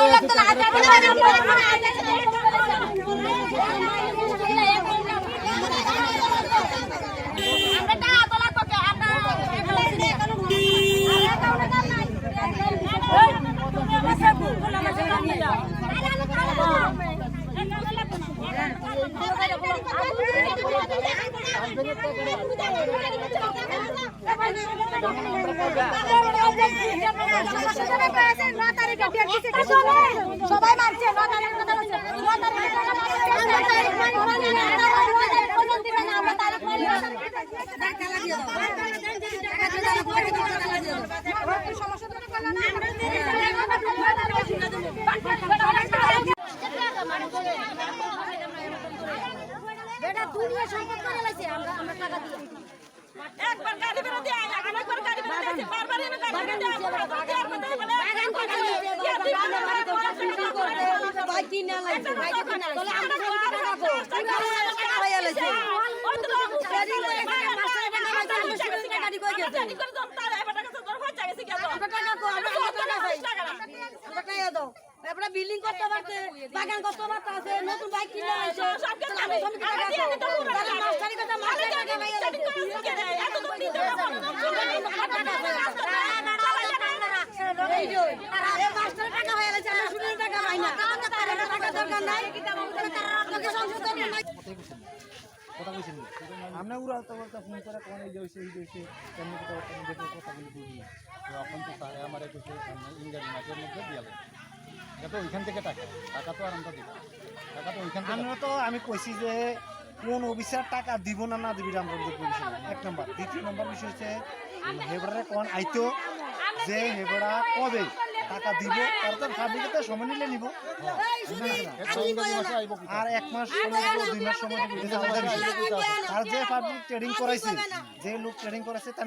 আমরা তো আতলা কোকে আমরা সবাই মানছে ন তারিখের কথা বলছে ন তারিখ বেটা দুনিয়া সম্পদ করে লাইছে আমরা আমরা টাকা দিয়ে একবার গাড়ি বেরো দিয়ে আয়, আরেকবার গাড়ি বেরো দিয়েছে, বারবার এনে গাড়ি বেরো দিয়ে আয়, বারবার দেওয়ার কথা বলে, বাগান করতে ইয়া বাড়ি করতে, শুটিং করতে। ভাই কিনে লাইছে ভাই আমরা সব টাকা কো টাকা হয়ে লাইছে ওই তো লোক গাড়ি লয়ে গেছে মাস্টার টাকা পাইছে আমরা শুরু থেকে গাড়ি কই গেছে গাড়ি করে যখন তার এবার টাকা তো তোর হয়ে গেছে কি আমরা টাকা কো আমরা টাকা পাই আমরা টাকা দাও এবারে বিল্ডিং করতে পারতে বাগান করতে পারতে আছে নতুন বাইক কিনে আইছে সব কিছু আমি সব টাকা আমি দিয়ে দিতে কো পুরো তাহলে মাস্টারি কথা মাস্টার টাকা দেয়, এত দূর দিতে হবে। না। টাকা হয়ে টাকা না। টাকা নাই। নাই কইছেন আমরা উড়া তো বলতে ফোন করে কোন এই যে এই যে হইছে কেমন কথা বলতে কথা বলি বুঝি তো এখন তো আমারে কইছে ইংরেজি মাসের মধ্যে দিয়ে লাগে এটা তো ওইখান থেকে টাকা। টাকা তো আর আমরা দিব টাকা তো ওইখান থেকে আমরা তো আমি কইছি যে কোন অফিসার টাকা দিব না না দিবি আমরা বুঝতে এক নম্বর। দ্বিতীয় নম্বর বিষয় হচ্ছে হেবড়ারে কোন আইতো যে হেবড়া কবে টাকা দিব তারপর ফার্মিকে সময় নিলে নিব। তো আর এক মাস সময় দুই মাস সময় বিষয়। আর যে পাবলিক ট্রেডিং করাইছে যে লোক ট্রেডিং করাইছে তার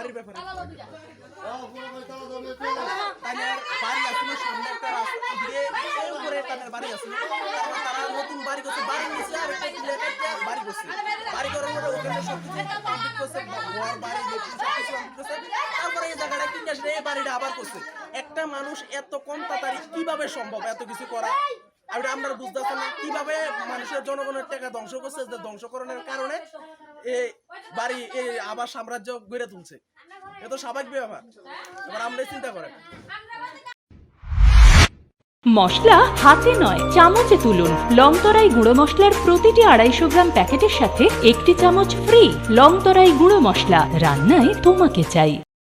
নিয়ে তাদের বাড়ি আসলে সামনে একটা রাস্তা দিয়ে উপরে তাদের বাড়ি আসলে তারা নতুন বাড়ি করছে বাড়ি নিচে আর একটা বাড়ি করছে। বাড়ি করার পরে ওখানে সব কিছু কমপ্লিট করছে ঘর বাড়ি সব কিছু কমপ্লিট করছে। তারপরে এই জায়গাটা কিনে আসলে এই বাড়িটা আবার করছে। একটা মানুষ এত কম তাড়াতাড়ি কীভাবে সম্ভব এত কিছু করা? আর আমরা বুঝতেছি না কীভাবে মানুষের জনগণের টাকা ধ্বংস করছে যে ধ্বংসকরণের কারণে বাড়ি এই আবার সাম্রাজ্য গড়ে তুলছে। এ তো স্বাভাবিক ব্যাপার। এবার চিন্তা করেন। মশলা হাতে নয়, চামচে তুলুন। লং তরাই গুঁড়ো মশলার প্রতিটি আড়াইশো গ্রাম প্যাকেটের সাথে একটি চামচ ফ্রি লং তরাই গুঁড়ো মশলা। রান্নায় তোমাকে চাই।